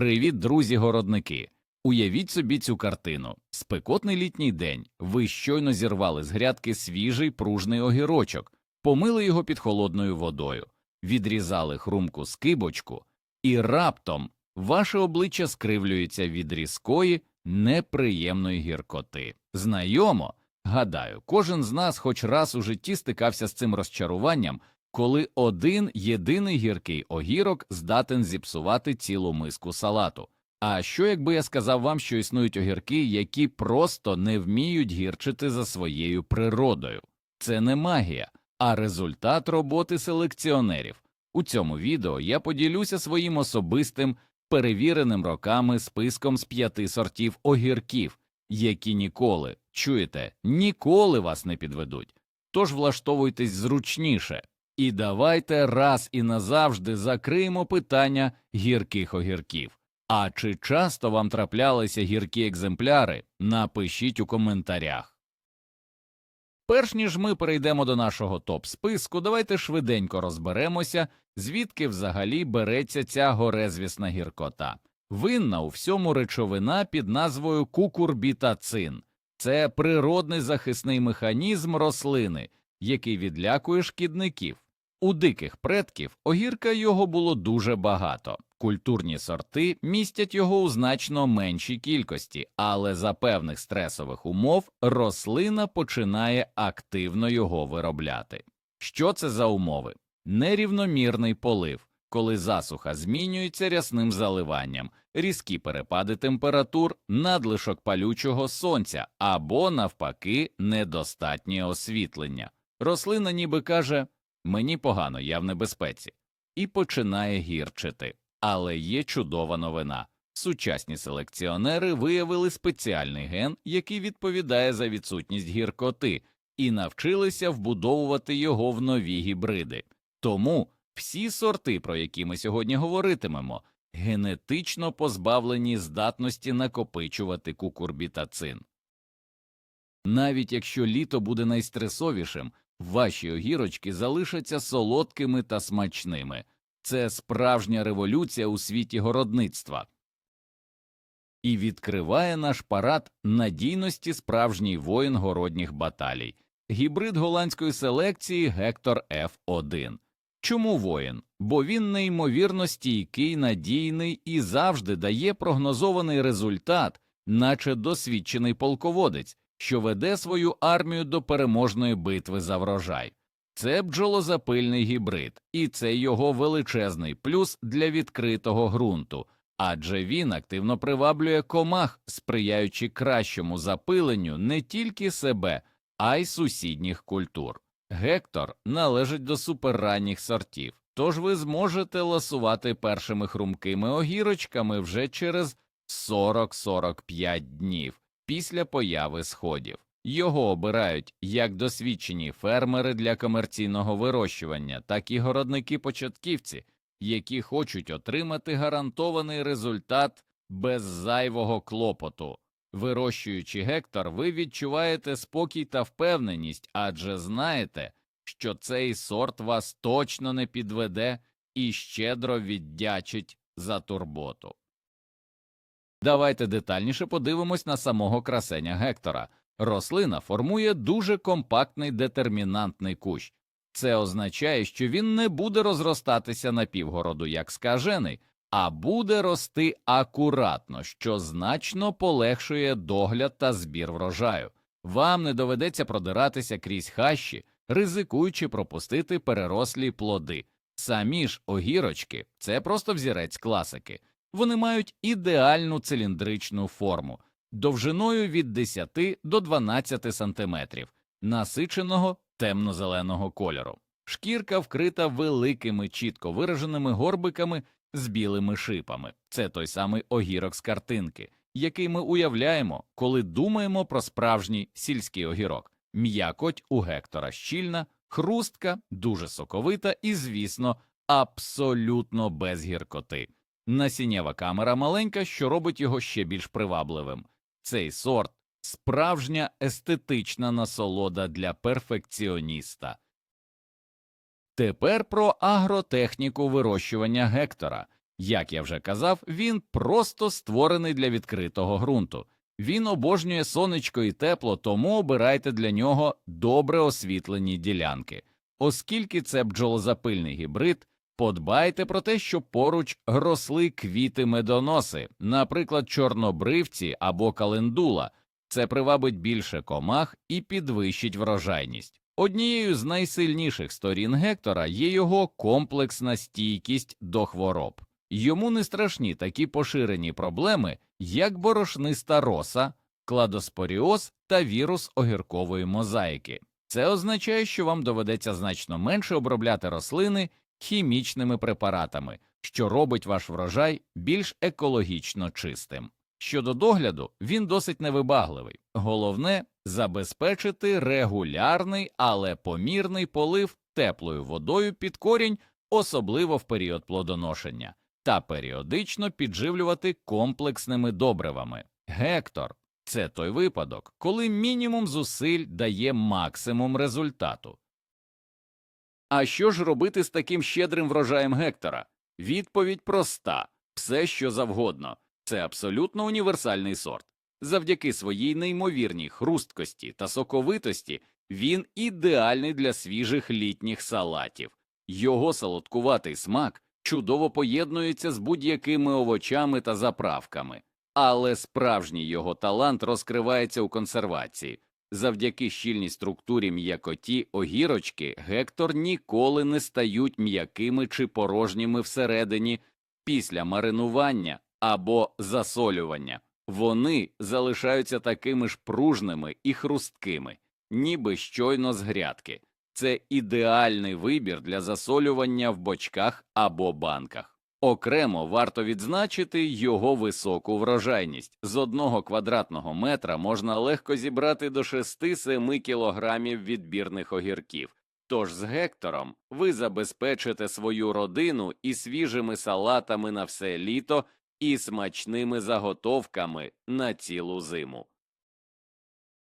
Привіт, друзі городники! Уявіть собі цю картину. Спекотний літній день. Ви щойно зірвали з грядки свіжий пружний огірочок, помили його під холодною водою, відрізали хрумку скибочку, і раптом ваше обличчя скривлюється від різкої, неприємної гіркоти. Знайомо? Гадаю, кожен з нас хоч раз у житті стикався з цим розчаруванням, коли один єдиний гіркий огірок здатен зіпсувати цілу миску салату. А що якби я сказав вам, що існують огірки, які просто не вміють гірчити за своєю природою? Це не магія, а результат роботи селекціонерів. У цьому відео я поділюся своїм особистим, перевіреним роками списком з п'яти сортів огірків, які ніколи, чуєте, ніколи вас не підведуть. Тож влаштовуйтесь зручніше. І давайте раз і назавжди закриємо питання гірких огірків. А чи часто вам траплялися гіркі екземпляри? Напишіть у коментарях. Перш ніж ми перейдемо до нашого топ списку, давайте швиденько розберемося, звідки взагалі береться ця горезвісна гіркота. Винна у всьому речовина під назвою кукурбітацин. Це природний захисний механізм рослини, який відлякує шкідників. У диких предків огірка його було дуже багато. Культурні сорти містять його у значно меншій кількості, але за певних стресових умов рослина починає активно його виробляти. Що це за умови? Нерівномірний полив, коли засуха змінюється рясним заливанням, різкі перепади температур, надлишок палючого сонця або, навпаки, недостатнє освітлення. Рослина ніби каже мені погано, я в небезпеці, і починає гірчити. Але є чудова новина. Сучасні селекціонери виявили спеціальний ген, який відповідає за відсутність гіркоти, і навчилися вбудовувати його в нові гібриди. Тому всі сорти, про які ми сьогодні говоритимемо, генетично позбавлені здатності накопичувати кукурбітацин. Навіть якщо літо буде найстресовішим, ваші огірочки залишаться солодкими та смачними. Це справжня революція у світі городництва і відкриває наш парад надійності справжній воїн городніх баталій, гібрид голландської селекції Гектор F1. Чому воїн? Бо він неймовірно стійкий, надійний і завжди дає прогнозований результат, наче досвідчений полководець, що веде свою армію до переможної битви за врожай. Це бджолозапильний гібрид, і це його величезний плюс для відкритого ґрунту, адже він активно приваблює комах, сприяючи кращому запиленню не тільки себе, а й сусідніх культур. Гектор належить до суперранніх сортів, тож ви зможете ласувати першими хрумкими огірочками вже через 40-45 днів після появи сходів. Його обирають як досвідчені фермери для комерційного вирощування, так і городники-початківці, які хочуть отримати гарантований результат без зайвого клопоту. Вирощуючи гектор, ви відчуваєте спокій та впевненість, адже знаєте, що цей сорт вас точно не підведе і щедро віддячить за турботу. Давайте детальніше подивимось на самого красеня гектора. Рослина формує дуже компактний детермінантний кущ. Це означає, що він не буде розростатися на півгороду як скажений, а буде рости акуратно, що значно полегшує догляд та збір врожаю. Вам не доведеться продиратися крізь хащі, ризикуючи пропустити перерослі плоди. Самі ж огірочки це просто взірець класики. Вони мають ідеальну циліндричну форму довжиною від 10 до 12 сантиметрів, насиченого темно-зеленого кольору. Шкірка вкрита великими чітко вираженими горбиками з білими шипами. Це той самий огірок з картинки, який ми уявляємо, коли думаємо про справжній сільський огірок. М'якоть у гектора щільна, хрустка, дуже соковита і, звісно, абсолютно без гіркоти. Насіннєва камера маленька, що робить його ще більш привабливим. Цей сорт справжня естетична насолода для перфекціоніста. Тепер про агротехніку вирощування гектора. Як я вже казав, він просто створений для відкритого ґрунту. Він обожнює сонечко і тепло, тому обирайте для нього добре освітлені ділянки. Оскільки це бджолозапильний гібрид, подбайте про те, щоб поруч росли квіти медоноси, наприклад, чорнобривці або календула. Це привабить більше комах і підвищить врожайність. Однією з найсильніших сторін Гектора є його комплексна стійкість до хвороб. Йому не страшні такі поширені проблеми, як борошниста роса, кладоспоріоз та вірус огіркової мозаїки. Це означає, що вам доведеться значно менше обробляти рослини хімічними препаратами, що робить ваш врожай більш екологічно чистим. Щодо догляду, він досить невибагливий. Головне забезпечити регулярний, але помірний полив теплою водою під корінь, особливо в період плодоношення, та періодично підживлювати комплексними добривами. Гектор це той випадок, коли мінімум зусиль дає максимум результату. А що ж робити з таким щедрим врожаєм Гектора? Відповідь проста все що завгодно. Це абсолютно універсальний сорт. Завдяки своїй неймовірній хрусткості та соковитості він ідеальний для свіжих літніх салатів. Його солодкуватий смак чудово поєднується з будь-якими овочами та заправками, але справжній його талант розкривається у консервації. Завдяки щільній структурі м'якоті огірочки Гектор ніколи не стають м'якими чи порожніми всередині після маринування або засолювання. Вони залишаються такими ж пружними і хрусткими, ніби щойно з грядки. Це ідеальний вибір для засолювання в бочках або банках. Окремо варто відзначити його високу врожайність. З одного квадратного метра можна легко зібрати до 6-7 кілограмів відбірних огірків. Тож з гектором ви забезпечите свою родину і свіжими салатами на все літо, і смачними заготовками на цілу зиму.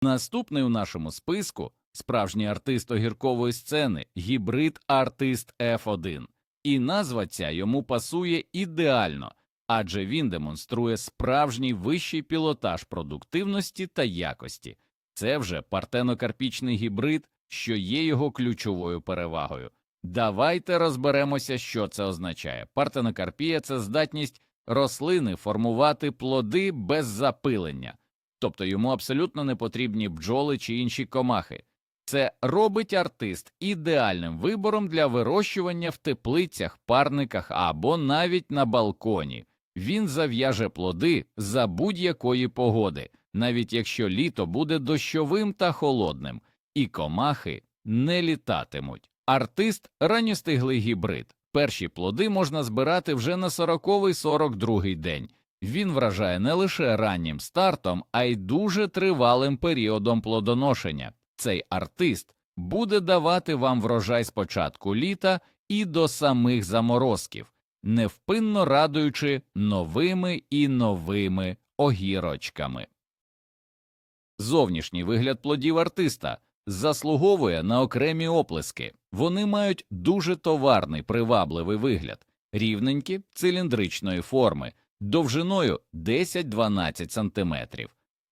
Наступний у нашому списку справжній артист огіркової сцени гібрид артист F1. І назва ця йому пасує ідеально, адже він демонструє справжній вищий пілотаж продуктивності та якості. Це вже партенокарпічний гібрид, що є його ключовою перевагою. Давайте розберемося, що це означає. Партенокарпія це здатність рослини формувати плоди без запилення, тобто йому абсолютно не потрібні бджоли чи інші комахи. Це робить артист ідеальним вибором для вирощування в теплицях, парниках або навіть на балконі. Він зав'яже плоди за будь-якої погоди, навіть якщо літо буде дощовим та холодним, і комахи не літатимуть. Артист ранньостиглий гібрид. Перші плоди можна збирати вже на 40-42 день. Він вражає не лише раннім стартом, а й дуже тривалим періодом плодоношення. Цей артист буде давати вам врожай з початку літа і до самих заморозків, невпинно радуючи новими і новими огірочками. Зовнішній вигляд плодів артиста заслуговує на окремі оплески. Вони мають дуже товарний привабливий вигляд, рівненькі циліндричної форми, довжиною 10-12 см.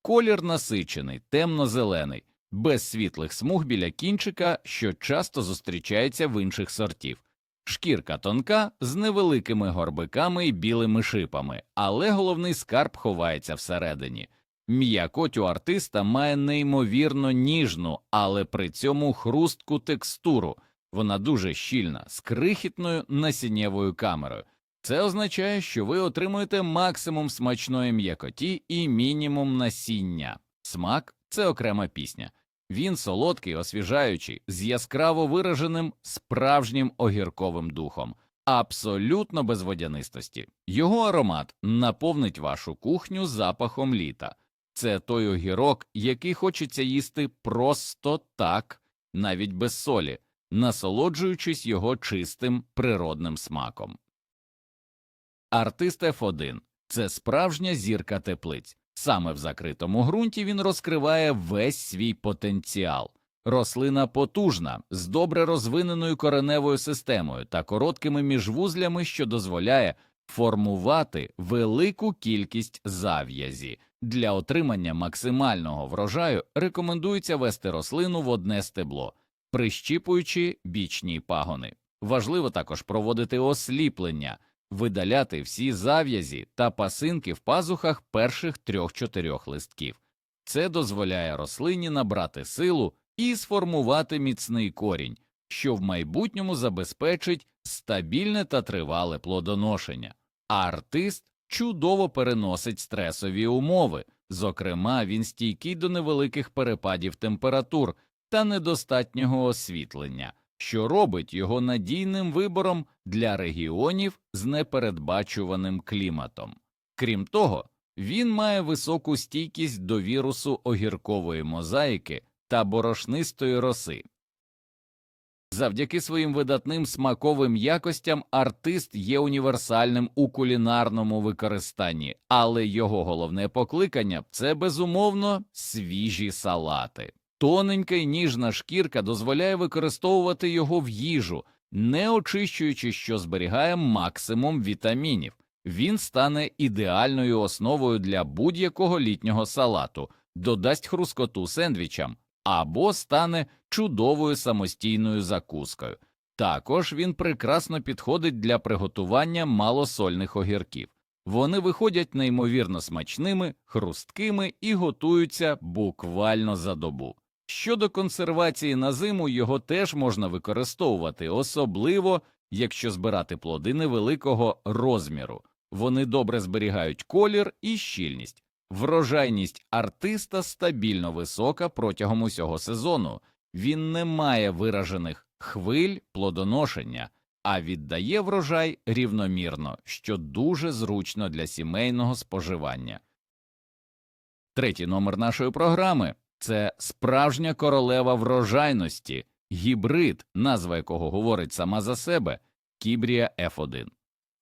Колір насичений, темно-зелений, без світлих смуг біля кінчика, що часто зустрічається в інших сортів. Шкірка тонка з невеликими горбиками і білими шипами, але головний скарб ховається всередині. М'якоть у артиста має неймовірно ніжну, але при цьому хрустку текстуру. Вона дуже щільна, з крихітною насіннєвою камерою. Це означає, що ви отримуєте максимум смачної м'якоті і мінімум насіння. Смак це окрема пісня. Він солодкий, освіжаючий, з яскраво вираженим справжнім огірковим духом, абсолютно без водянистості. Його аромат наповнить вашу кухню запахом літа. Це той огірок, який хочеться їсти просто так, навіть без солі, насолоджуючись його чистим природним смаком. Артист F1 – це справжня зірка теплиць. Саме в закритому ґрунті він розкриває весь свій потенціал. Рослина потужна, з добре розвиненою кореневою системою та короткими міжвузлями, що дозволяє формувати велику кількість зав'язі. Для отримання максимального врожаю рекомендується вести рослину в одне стебло, прищіпуючи бічні пагони. Важливо також проводити осліплення, видаляти всі зав'язі та пасинки в пазухах перших трьох-чотирьох листків. Це дозволяє рослині набрати силу і сформувати міцний корінь, що в майбутньому забезпечить стабільне та тривале плодоношення. А артист чудово переносить стресові умови, зокрема, він стійкий до невеликих перепадів температур та недостатнього освітлення, що робить його надійним вибором для регіонів з непередбачуваним кліматом. Крім того, він має високу стійкість до вірусу огіркової мозаїки та борошнистої роси. Завдяки своїм видатним смаковим якостям артист є універсальним у кулінарному використанні, але його головне покликання це безумовно свіжі салати. Тоненька й ніжна шкірка дозволяє використовувати його в їжу, не очищуючи, що зберігає максимум вітамінів. Він стане ідеальною основою для будь-якого літнього салату, додасть хрускоту сендвічам або стане чудовою самостійною закускою. Також він прекрасно підходить для приготування малосольних огірків. Вони виходять неймовірно смачними, хрусткими і готуються буквально за добу. Щодо консервації на зиму, його теж можна використовувати, особливо якщо збирати плоди невеликого розміру. Вони добре зберігають колір і щільність. Врожайність артиста стабільно висока протягом усього сезону. Він не має виражених хвиль плодоношення, а віддає врожай рівномірно, що дуже зручно для сімейного споживання. Третій номер нашої програми це справжня королева врожайності, гібрид, назва якого говорить сама за себе Кібрія F1.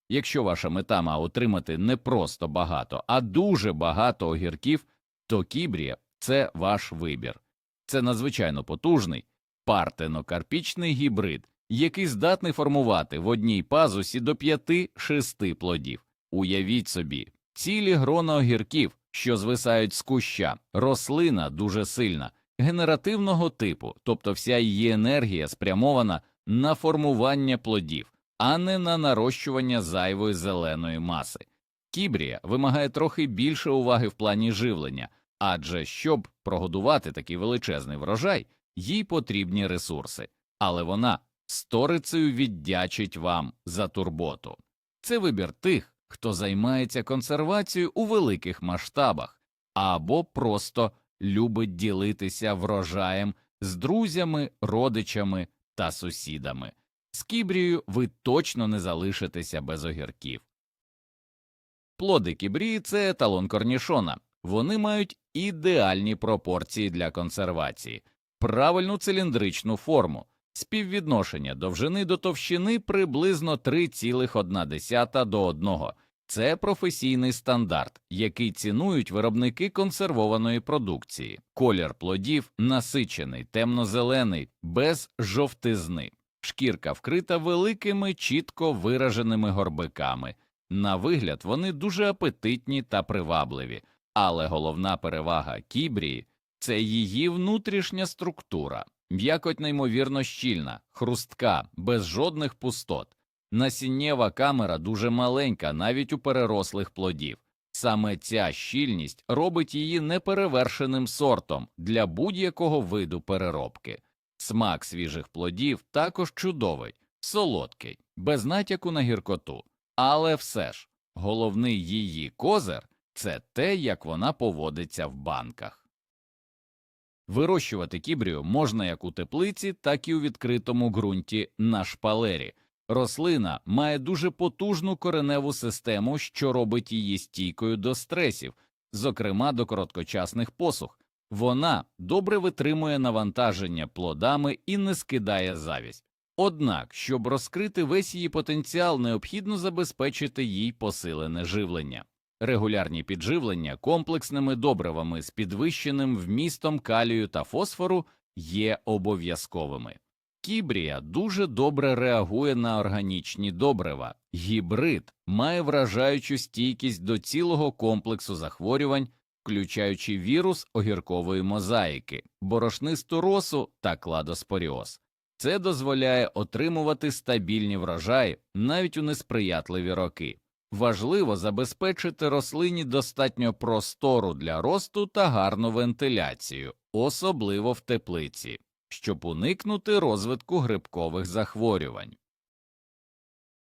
Якщо ваша мета має отримати не просто багато, а дуже багато огірків, то кібрія це ваш вибір. Це надзвичайно потужний партенокарпічний гібрид, який здатний формувати в одній пазусі до 5-6 плодів. Уявіть собі, цілі грона огірків, що звисають з куща, рослина дуже сильна, генеративного типу, тобто вся її енергія спрямована на формування плодів а не на нарощування зайвої зеленої маси. Кібрія вимагає трохи більше уваги в плані живлення, адже щоб прогодувати такий величезний врожай, їй потрібні ресурси, але вона сторицею віддячить вам за турботу. Це вибір тих, хто займається консервацією у великих масштабах або просто любить ділитися врожаєм з друзями, родичами та сусідами. З кібрією ви точно не залишитеся без огірків. Плоди кібрії це еталон корнішона. Вони мають ідеальні пропорції для консервації, правильну циліндричну форму, співвідношення довжини до товщини приблизно 3,1 до 1. Це професійний стандарт, який цінують виробники консервованої продукції. Колір плодів насичений, темно-зелений, без жовтизни. Шкірка вкрита великими чітко вираженими горбиками. На вигляд вони дуже апетитні та привабливі, але головна перевага кібрії це її внутрішня структура, м'якоть неймовірно щільна, хрустка, без жодних пустот. Насіннєва камера дуже маленька, навіть у перерослих плодів. Саме ця щільність робить її неперевершеним сортом для будь-якого виду переробки. Смак свіжих плодів також чудовий, солодкий, без натяку на гіркоту, але все ж головний її козир це те, як вона поводиться в банках. Вирощувати кібрію можна як у теплиці, так і у відкритому ґрунті на шпалері. Рослина має дуже потужну кореневу систему, що робить її стійкою до стресів, зокрема до короткочасних посух. Вона добре витримує навантаження плодами і не скидає завість. Однак, щоб розкрити весь її потенціал, необхідно забезпечити їй посилене живлення, регулярні підживлення комплексними добривами з підвищеним вмістом калію та фосфору є обов'язковими. Кібрія дуже добре реагує на органічні добрива. Гібрид має вражаючу стійкість до цілого комплексу захворювань, включаючи вірус огіркової мозаїки, борошнисту росу та кладоспоріоз. Це дозволяє отримувати стабільні врожаї навіть у несприятливі роки. Важливо забезпечити рослині достатньо простору для росту та гарну вентиляцію, особливо в теплиці, щоб уникнути розвитку грибкових захворювань.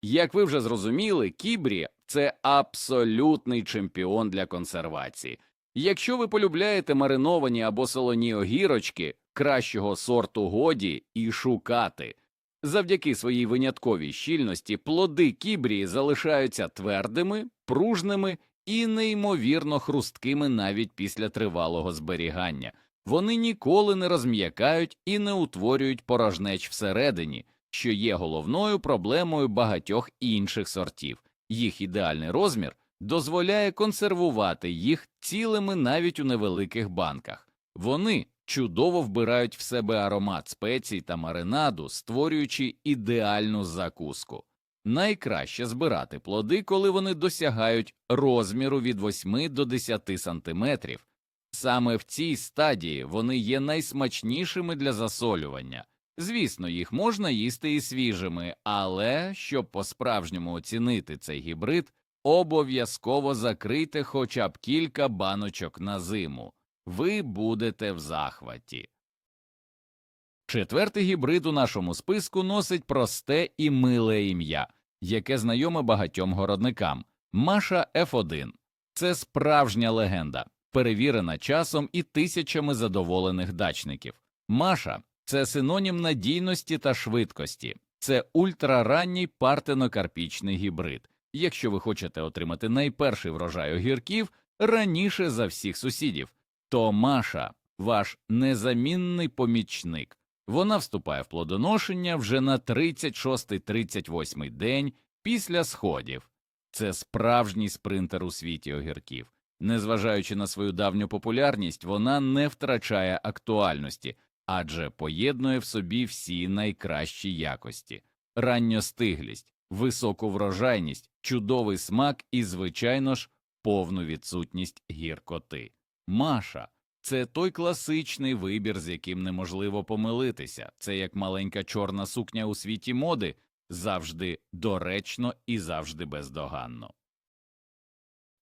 Як ви вже зрозуміли, кібрі це абсолютний чемпіон для консервації. Якщо ви полюбляєте мариновані або солоні огірочки, кращого сорту годі і шукати. Завдяки своїй винятковій щільності плоди кібрії залишаються твердими, пружними і неймовірно хрусткими навіть після тривалого зберігання. Вони ніколи не розм'якають і не утворюють порожнеч всередині, що є головною проблемою багатьох інших сортів. Їх ідеальний розмір дозволяє консервувати їх цілими навіть у невеликих банках. Вони чудово вбирають в себе аромат спецій та маринаду, створюючи ідеальну закуску. Найкраще збирати плоди, коли вони досягають розміру від 8 до 10 сантиметрів. Саме в цій стадії вони є найсмачнішими для засолювання. Звісно, їх можна їсти і свіжими, але щоб по-справжньому оцінити цей гібрид, обов'язково закрийте хоча б кілька баночок на зиму. Ви будете в захваті. Четвертий гібрид у нашому списку носить просте і миле ім'я, яке знайоме багатьом городникам Маша F1. Це справжня легенда, перевірена часом і тисячами задоволених дачників. Маша це синонім надійності та швидкості, це ультраранній партенокарпічний гібрид. Якщо ви хочете отримати найперший врожай огірків раніше за всіх сусідів, то Маша ваш незамінний помічник. Вона вступає в плодоношення вже на 36-38 день після сходів. Це справжній спринтер у світі огірків. Незважаючи на свою давню популярність, вона не втрачає актуальності, адже поєднує в собі всі найкращі якості ранньостиглість, високу врожайність, чудовий смак і, звичайно ж, повну відсутність гіркоти. Маша це той класичний вибір, з яким неможливо помилитися. Це як маленька чорна сукня у світі моди, завжди доречно і завжди бездоганно.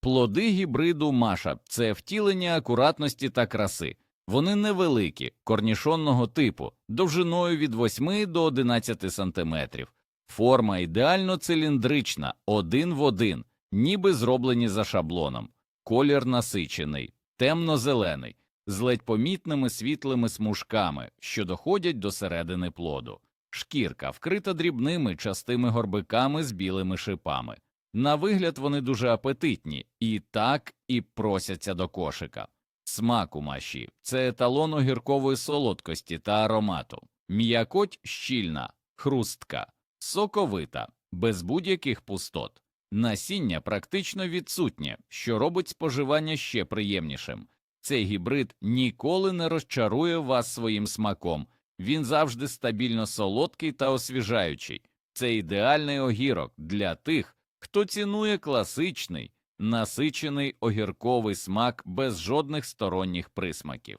Плоди гібриду Маша це втілення акуратності та краси. Вони невеликі, корнішонного типу, довжиною від 8 до 11 сантиметрів. Форма ідеально циліндрична, один в один, ніби зроблені за шаблоном, колір насичений, темно-зелений, з ледь помітними світлими смужками, що доходять до середини плоду. Шкірка вкрита дрібними частими горбиками з білими шипами. На вигляд вони дуже апетитні і так і просяться до кошика. Смак у маші це еталон огіркової солодкості та аромату, м'якоть щільна, хрустка, соковита, без будь-яких пустот. Насіння практично відсутнє, що робить споживання ще приємнішим. Цей гібрид ніколи не розчарує вас своїм смаком, він завжди стабільно солодкий та освіжаючий. Це ідеальний огірок для тих, хто цінує класичний, насичений огірковий смак без жодних сторонніх присмаків.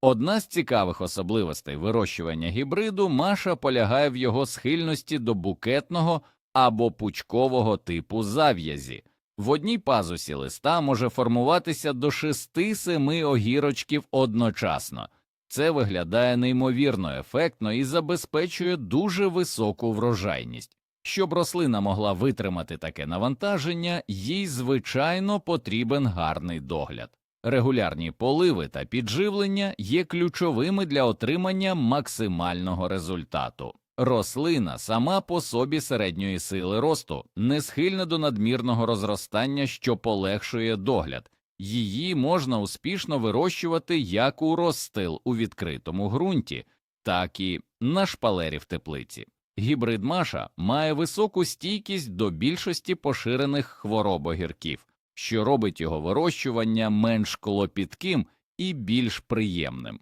Одна з цікавих особливостей вирощування гібриду Маша полягає в його схильності до букетного або пучкового типу зав'язі. В одній пазусі листа може формуватися до 6-7 огірочків одночасно. Це виглядає неймовірно ефектно і забезпечує дуже високу врожайність. Щоб рослина могла витримати таке навантаження, їй звичайно потрібен гарний догляд. Регулярні поливи та підживлення є ключовими для отримання максимального результату. Рослина сама по собі середньої сили росту, не схильна до надмірного розростання, що полегшує догляд. Її можна успішно вирощувати як у розстил у відкритому ґрунті, так і на шпалері в теплиці. Гібрид Маша має високу стійкість до більшості поширених хвороб огірків, що робить його вирощування менш клопітким і більш приємним.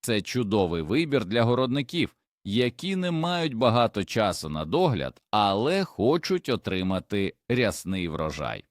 Це чудовий вибір для городників, які не мають багато часу на догляд, але хочуть отримати рясний врожай.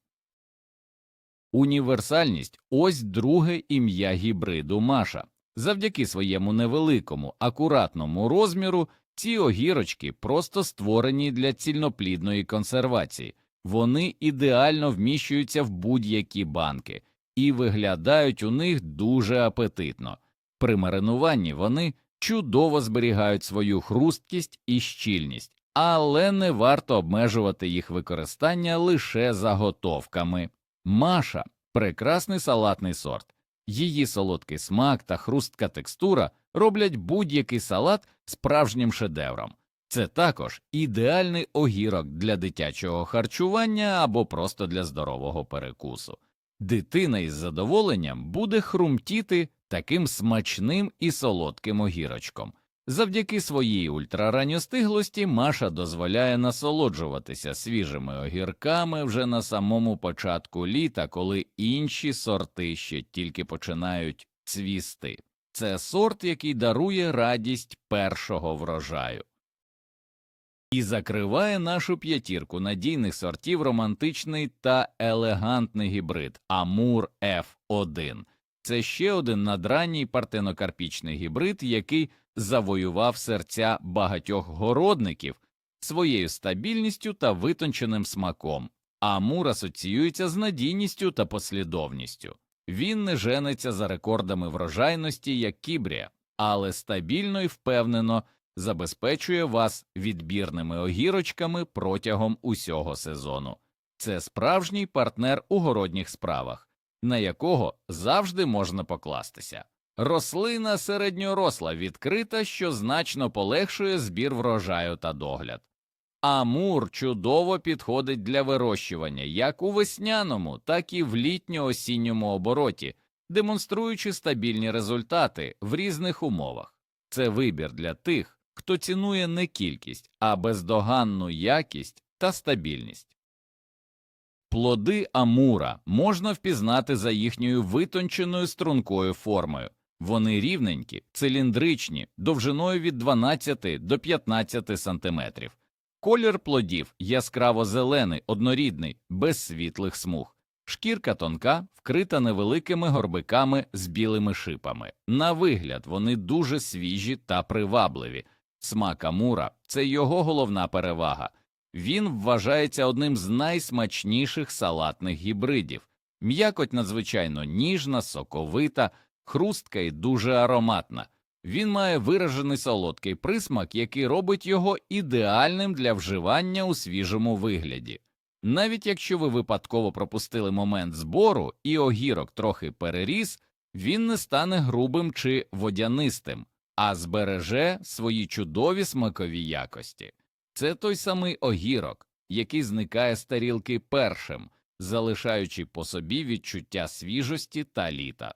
Універсальність ось друге ім'я гібриду Маша. Завдяки своєму невеликому, акуратному розміру ці огірочки просто створені для цільноплідної консервації. Вони ідеально вміщуються в будь-які банки і виглядають у них дуже апетитно. При маринуванні вони чудово зберігають свою хрусткість і щільність, але не варто обмежувати їх використання лише заготовками. Маша прекрасний салатний сорт. Її солодкий смак та хрустка текстура роблять будь-який салат справжнім шедевром. Це також ідеальний огірок для дитячого харчування або просто для здорового перекусу. Дитина із задоволенням буде хрумтіти таким смачним і солодким огірочком. Завдяки своїй ультраранньостиглості Маша дозволяє насолоджуватися свіжими огірками вже на самому початку літа, коли інші сорти ще тільки починають цвісти. Це сорт, який дарує радість першого врожаю. І закриває нашу п'ятірку надійних сортів романтичний та елегантний гібрид Амур F1. Це ще один надранній партенокарпічний гібрид, який завоював серця багатьох городників своєю стабільністю та витонченим смаком. Амур асоціюється з надійністю та послідовністю. Він не жениться за рекордами врожайності, як кібрія, але стабільно і впевнено забезпечує вас відбірними огірочками протягом усього сезону. Це справжній партнер у городніх справах, на якого завжди можна покластися. Рослина середньоросла відкрита, що значно полегшує збір врожаю та догляд. Амур чудово підходить для вирощування як у весняному, так і в літньо-осінньому обороті, демонструючи стабільні результати в різних умовах. Це вибір для тих, хто цінує не кількість, а бездоганну якість та стабільність. Плоди амура можна впізнати за їхньою витонченою стрункою формою. Вони рівненькі, циліндричні, довжиною від 12 до 15 сантиметрів. Колір плодів яскраво зелений, однорідний, без світлих смуг. Шкірка тонка, вкрита невеликими горбиками з білими шипами. На вигляд вони дуже свіжі та привабливі. Смак амура це його головна перевага. Він вважається одним з найсмачніших салатних гібридів. М'якоть надзвичайно ніжна, соковита, хрустка і дуже ароматна. Він має виражений солодкий присмак, який робить його ідеальним для вживання у свіжому вигляді. Навіть якщо ви випадково пропустили момент збору і огірок трохи переріс, він не стане грубим чи водянистим, а збереже свої чудові смакові якості. Це той самий огірок, який зникає з тарілки першим, залишаючи по собі відчуття свіжості та літа.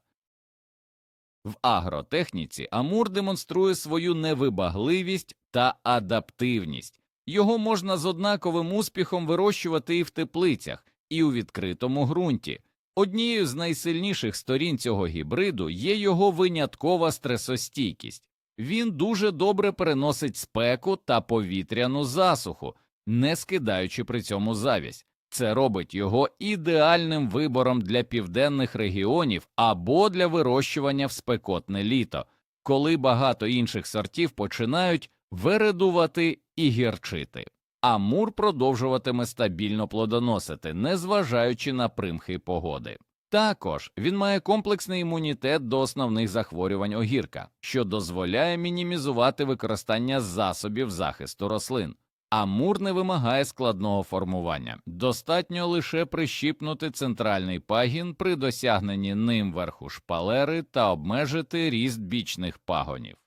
В агротехніці Амур демонструє свою невибагливість та адаптивність. Його можна з однаковим успіхом вирощувати і в теплицях, і у відкритому ґрунті. Однією з найсильніших сторін цього гібриду є його виняткова стресостійкість. Він дуже добре переносить спеку та повітряну засуху, не скидаючи при цьому завість. Це робить його ідеальним вибором для південних регіонів або для вирощування в спекотне літо, коли багато інших сортів починають вередувати і гірчити. Амур продовжуватиме стабільно плодоносити, незважаючи на примхи погоди. Також він має комплексний імунітет до основних захворювань огірка, що дозволяє мінімізувати використання засобів захисту рослин. Амур не вимагає складного формування, достатньо лише прищіпнути центральний пагін при досягненні ним верху шпалери та обмежити ріст бічних пагонів.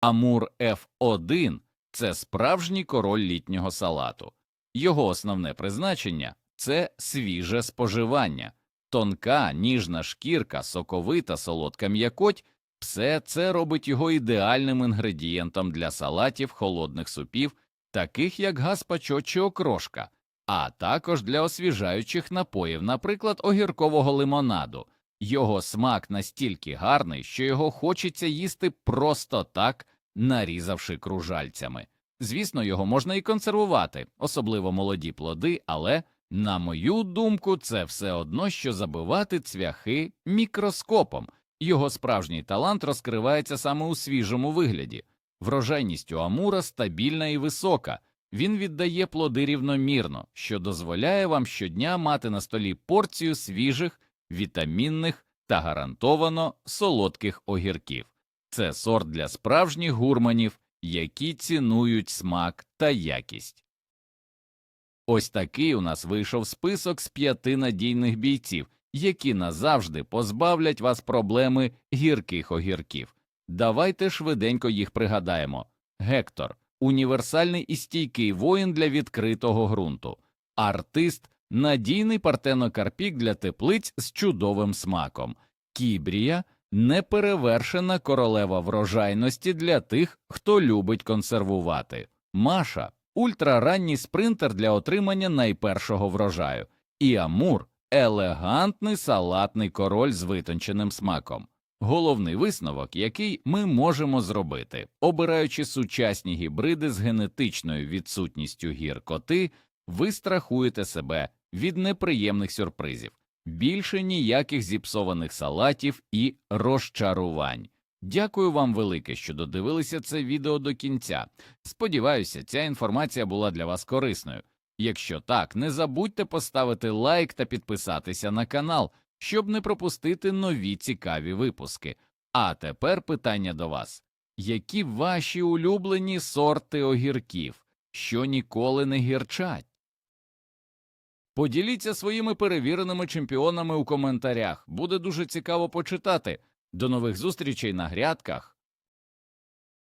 Амур F1 – це справжній король літнього салату. Його основне призначення це свіже споживання, тонка, ніжна шкірка, соковита, солодка м'якоть все це робить його ідеальним інгредієнтом для салатів холодних супів, таких як гаспачо чи окрошка, а також для освіжаючих напоїв, наприклад, огіркового лимонаду. Його смак настільки гарний, що його хочеться їсти просто так, нарізавши кружальцями. Звісно, його можна і консервувати, особливо молоді плоди, але, на мою думку, це все одно, що забивати цвяхи мікроскопом. Його справжній талант розкривається саме у свіжому вигляді. Врожайність у Амура стабільна і висока. Він віддає плоди рівномірно, що дозволяє вам щодня мати на столі порцію свіжих, вітамінних та гарантовано солодких огірків. Це сорт для справжніх гурманів, які цінують смак та якість. Ось такий у нас вийшов список з п'яти надійних бійців, які назавжди позбавлять вас проблеми гірких огірків. Давайте швиденько їх пригадаємо. Гектор універсальний і стійкий воїн для відкритого ґрунту, артист надійний партенокарпік для теплиць з чудовим смаком, кібрія неперевершена королева врожайності для тих, хто любить консервувати, Маша ультраранній спринтер для отримання найпершого врожаю, і Амур елегантний салатний король з витонченим смаком. Головний висновок, який ми можемо зробити, обираючи сучасні гібриди з генетичною відсутністю гіркоти, ви страхуєте себе від неприємних сюрпризів, більше ніяких зіпсованих салатів і розчарувань. Дякую вам велике, що додивилися це відео до кінця. Сподіваюся, ця інформація була для вас корисною. Якщо так, не забудьте поставити лайк та підписатися на канал, щоб не пропустити нові цікаві випуски. А тепер питання до вас: які ваші улюблені сорти огірків, що ніколи не гірчать? Поділіться своїми перевіреними чемпіонами у коментарях. Буде дуже цікаво почитати. До нових зустрічей на грядках.